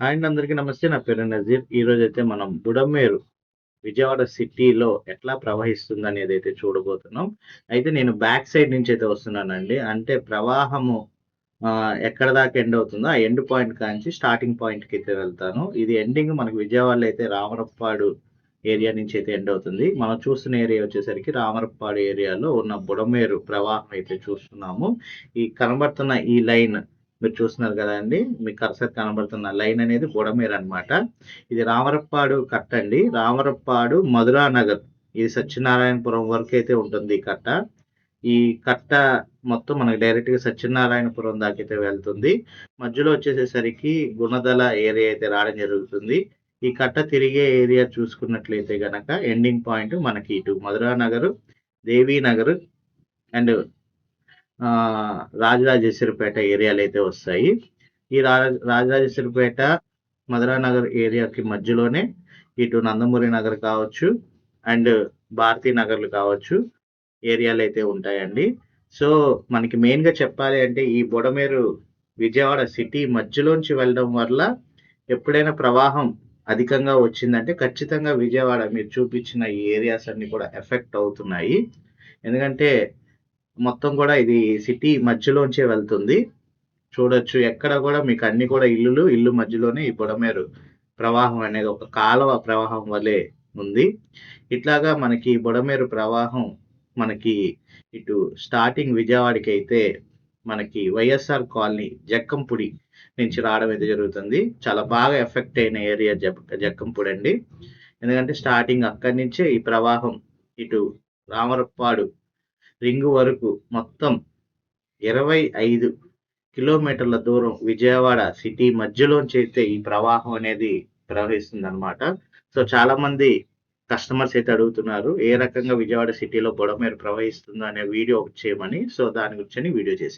And అందరికీ నమస్తే. నా పేరు నజీర్. ఈరోజైతే మనం బుడమేరు విజయవాడ సిటీలో ఎట్లా ప్రవహిస్తుందనేదైతే చూడబోతున్నాం. అయితే నేను బ్యాక్ సైడ్ నుంచి అయితే వస్తున్నానండి. అంటే ప్రవాహము ఎక్కడ దాకా ఎండ్ అవుతుందో ఆ ఎండ్ పాయింట్ కాంచి స్టార్టింగ్ పాయింట్‌కైతే వెళ్తాను. ఇది ఎండింగ్ మనకు విజయవాడలో అయితే రామరప్పాడు ఏరియా నుంచి అయితే ఎండ్ అవుతుంది. మనం చూస్తున్న ఏరియా వచ్చేసరికి రామరప్పాడు ఏరియాలో ఉన్న బుడమేరు ప్రవాహం అయితే చూస్తున్నాము. ఈ కనబడుతున్న ఈ లైన్ మీరు చూస్తున్నారు కదండి మీ కర్సర్ కనబడుతున్న లైన్ అనేది బుడమేర్ అన్నమాట. ఇది రామరప్పాడు కట్ట అండి. రామరప్పాడు, మధురానగర్ ఇది సత్యనారాయణపురం వరకు అయితే ఉంటుంది ఈ కట్ట. ఈ కట్ట మొత్తం మనకు డైరెక్ట్‌గా సత్యనారాయణపురం దాకైతే వెళ్తుంది. మధ్యలో వచ్చేసేసరికి గుణదల ఏరియా అయితే రావడం జరుగుతుంది. ఈ కట్ట తిరిగే ఏరియా చూసుకున్నట్లయితే గనక ఎండింగ్ పాయింట్ మనకి ఇటు మధురానగరు, దేవీనగర్ అండ్ రాజరాజేశ్వరిపేట ఏరియాలు అయితే వస్తాయి. ఈ రాజరాజేశ్వరిపేట, మధురానగర్ ఏరియాకి మధ్యలోనే ఇటు నందమూరి నగర్ కావచ్చు అండ్ భారతీ నగర్‌లు కావచ్చు ఏరియాలు అయితే ఉంటాయండి. సో, మనకి మెయిన్‌గా చెప్పాలి అంటే ఈ బుడమేరు విజయవాడ సిటీ మధ్యలోంచి వెళ్ళడం వల్ల ఎప్పుడైనా ప్రవాహం అధికంగా వచ్చిందంటే ఖచ్చితంగా విజయవాడ మీరు చూపించిన ఈ ఏరియాస్ అన్నీ కూడా ఎఫెక్ట్ అవుతున్నాయి. ఎందుకంటే మొత్తం కూడా ఇది సిటీ మధ్యలోంచే వెళ్తుంది. చూడొచ్చు ఎక్కడ కూడా మీకు అన్ని కూడా ఇల్లులు, ఇల్లు మధ్యలోనే ఈ బుడమేరు ప్రవాహం అనేది ఒక కాలువ ప్రవాహం వలె ఉంది. ఇట్లాగా మనకి బుడమేరు ప్రవాహం మనకి ఇటు స్టార్టింగ్ విజయవాడకైతే మనకి వైఎస్ఆర్ కాలనీ, జక్కంపుడి నుంచి రావడం అయితే జరుగుతుంది. చాలా బాగా ఎఫెక్ట్ అయిన ఏరియా జక్కంపుడి అండి. ఎందుకంటే స్టార్టింగ్ అక్కడి నుంచే ఈ ప్రవాహం ఇటు రామరప్పాడు రింగ్ వరకు మొత్తం 25 కిలోమీటర్ల దూరం విజయవాడ సిటీ మధ్యలోంచైతే ఈ ప్రవాహం అనేది ప్రవహిస్తుంది అనమాట సో, చాలా మంది కస్టమర్స్ అయితే అడుగుతున్నారు. ఏ రకంగా విజయవాడ సిటీలో బుడమేరు ప్రవహిస్తుందో అనే వీడియో చేయమని. సో, దాని గురించి వీడియో చేశాను.